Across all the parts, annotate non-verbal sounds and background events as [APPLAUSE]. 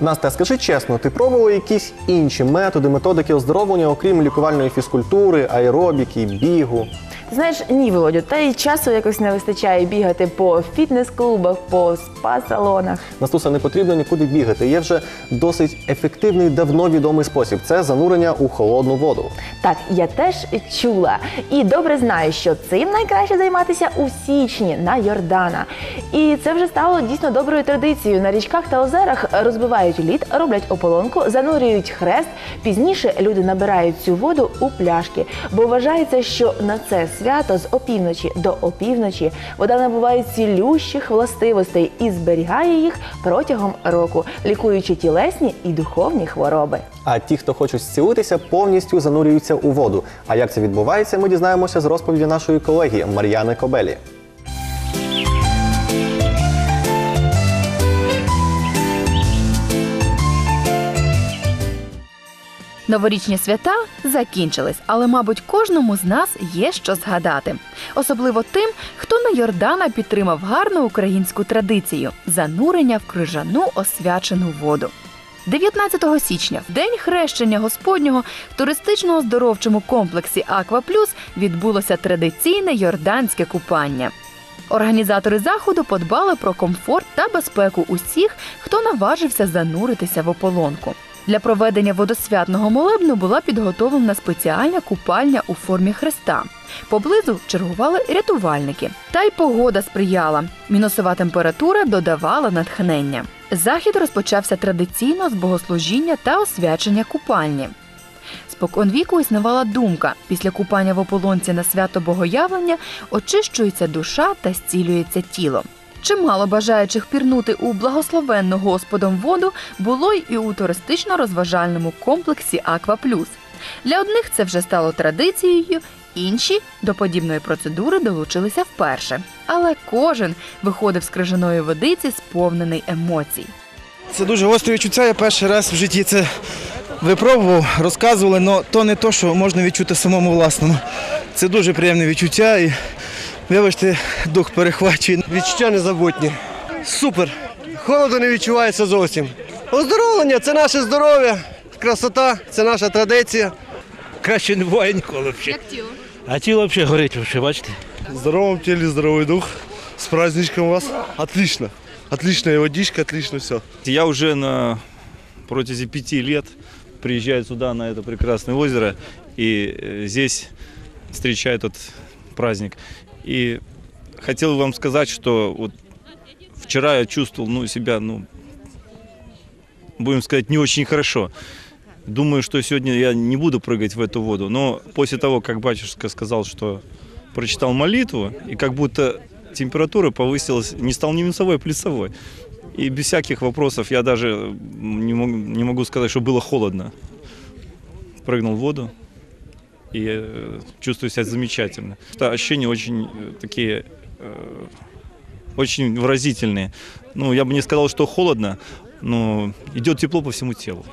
Настя, скажи чесно, ти пробувала якісь інші методи, методики оздоровлення, окрім лікувальної фізкультури, аеробіки, бігу? Знаєш, ні, Володю, та й часу якось не вистачає бігати по фітнес-клубах, по спа-салонах. Настуса, не потрібно нікуди бігати. Є вже досить ефективний, давно відомий спосіб це занурення у холодну воду. Так, я теж чула і добре знаю, що цим найкраще займатися у січні на Йордана. І це вже стало дійсно доброю традицією. На річках та озерах розбивають лід, роблять ополонку, занурюють хрест. Пізніше люди набирають цю воду у пляшки, бо вважається, що на це свято з опівночі до опівночі вода набуває цілющих властивостей і зберігає їх протягом року, лікуючи тілесні і духовні хвороби. А ті, хто хочуть зцілитися, повністю занурюються у воду. А як це відбувається, ми дізнаємося з розповіді нашої колеги Мар'яни Кобелі. Новорічні свята закінчились, але, мабуть, кожному з нас є що згадати. Особливо тим, хто на Йордана підтримав гарну українську традицію занурення в крижану освячену воду. 19 січня, в день хрещення Господнього, в туристично-оздоровчому комплексі Аква Плюс відбулося традиційне йорданське купання. Організатори заходу подбали про комфорт та безпеку усіх, хто наважився зануритися в ополонку. Для проведення водосвятного молебну була підготовлена спеціальна купальня у формі хреста. Поблизу чергували рятувальники. Та й погода сприяла. Мінусова температура додавала натхнення. Захід розпочався традиційно з богослужіння та освячення купальні. Споконвіку існувала думка: після купання в ополонці на свято Богоявлення очищується душа та зцілюється тіло. Чимало бажаючих пірнути у благословенну Господом воду було й і у туристично-розважальному комплексі Аква Плюс. Для одних це вже стало традицією, інші до подібної процедури долучилися вперше. Але кожен виходив з крижаної водиці сповнений емоцій. Це дуже гостре відчуття. Я перший раз в житті це випробував, розказували, але то не то, що можна відчути самому власному. Це дуже приємне відчуття і, вибачте, дух перехвачує. Відчуття незабутні. Супер. Холоду не відчувається зовсім. Оздоровлення це наше здоров'я, красота, це наша традиція. Краще не буває ніколи взагалі. Як тіло? А тіло взагалі горить, взагалі, бачите? В здоровом теле здоровый дух. С праздничком вас. Отлично. Отличная водичка, отлично все. Я уже на протяжении пяти лет приезжаю сюда, на это прекрасное озеро, и э, здесь встречаю этот праздник. И хотел вам сказать, что вот вчера я чувствовал ну, себя, ну, будем сказать, не очень хорошо. Думаю, что сегодня я не буду прыгать в эту воду, но после того, как батюшка сказал, что прочитал молитву, и как будто температура повысилась, не стал не минусовой, а плюсовой. И без всяких вопросов я даже не могу, не могу сказать, что было холодно. Прыгнул в воду и э, чувствую себя замечательно. Это ощущения очень э, такие, э, очень выразительные. Ну, я бы не сказал, что холодно, но идет тепло по всему телу.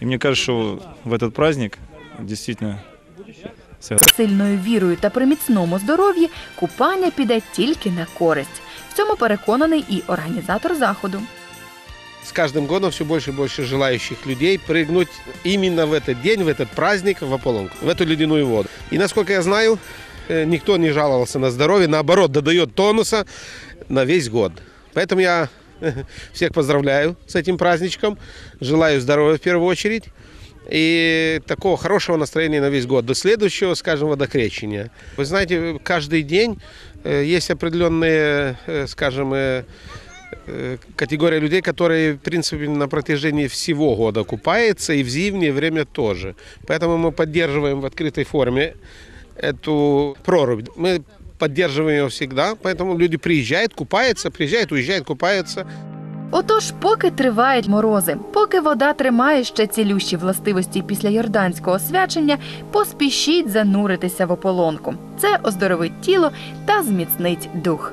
И мне кажется, что в этот праздник действительно З сильною вірою та при міцному здоров'ї купання піде тільки на користь. В цьому переконаний і організатор заходу. С каждым годом все больше и больше желающих людей прыгнуть именно в этот день, в этот праздник в Аполлонку, в эту ледяную воду. И насколько я знаю, э, никто не жаловался на здоровье, наоборот, додает тонуса на весь год. Поэтому я [LAUGHS] всех поздравляю с этим праздничком, желаю здоровья в первую очередь и такого хорошего настроения на весь год, до следующего, скажем, водокрещения. Вы знаете, каждый день э, есть определенные, э, скажем, категория людей, которые, в принципе, на протяжении всего года купаются, и в зимнее время тоже. Поэтому мы поддерживаем в открытой форме эту прорубь. Мы поддерживаем ее всегда, поэтому люди приезжают, купаются, приезжают, уезжают, купаются. Отож, поки тривають морози, поки вода тримає ще цілющі властивості після йорданського освячення, поспішіть зануритися в ополонку. Це оздоровить тіло та зміцнить дух.